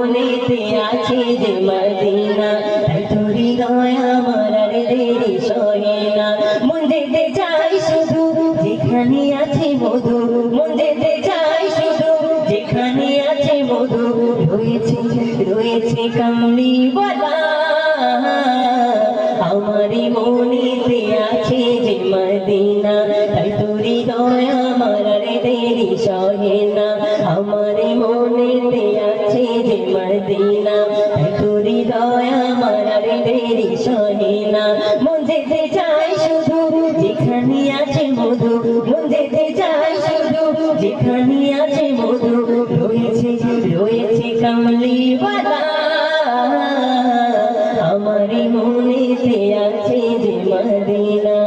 আমার আছে যে মদিনা, তাই তোরি দয়া আমার আর দেরি সহে না। মন যেতে চাই শুধু যেখানে আছে মধু, মন যেতে চাই শুধু যেখানে আছে মধু, রয়েছে রয়েছে কামলি বলা আমারি মনেতে আছে যে মদিনা, তাই তোরি দয়া আমার রে দেরি সহে না। আমারি মনেতে আছে মদিনা তোরি দয়া আছে মধু। মন যেতে চাই শুধু যেখানে আছে মধু। রয়েছে রয়েছে আমারি মনেতে আছে যে মদিনা।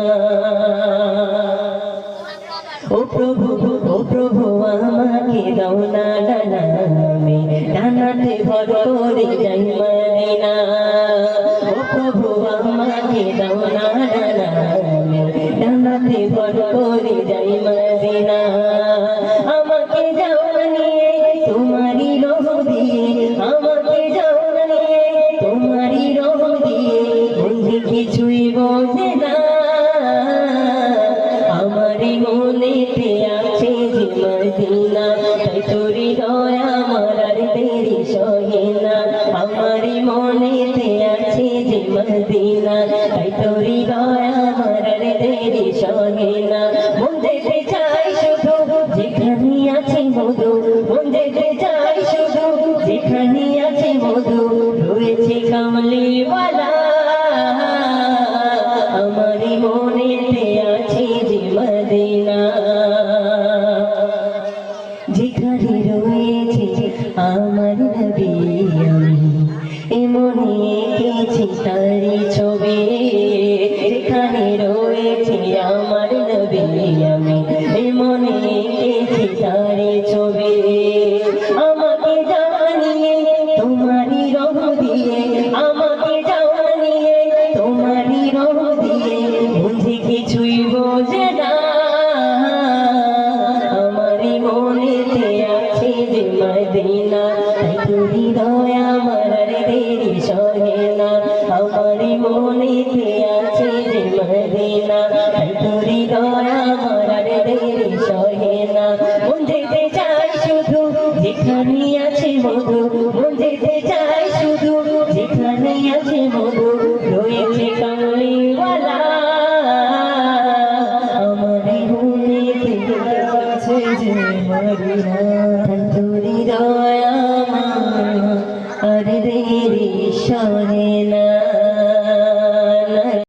প্রভু, ও প্রভু, আমাকে দাও না ভর করে যাই মদিনা ও প্রভু, আমাকে দাও না ডানামে। ডানাতে ভর করে যাই মদিনা আমাকে যাও নিয়ে তোমারই রোহ আমাকে যাও নিয়ে তোমারই রোহ বন্ধু, কিছুই বোঝে না। আমারই মনেতে মদিনা তাই তোরি দয়া আমার আর দেরি সহে না আমারই মনেতে আছে যে মদিনা, তাই তোরি দয়া আমার আর দেরি যেখানে রয়েছে আমার নবী আমি এমন এঁকেছি তারি মনেতে আছে যে মদিনা তোরি দয়া আমার আর দেরি সহে না। যেতে চাই শুধু যেখানে আছে মধু। যেতে চাই শুধু যেখানে আছে মধু। রয়েছে কামলিওয়ালা। আমারই মনেতে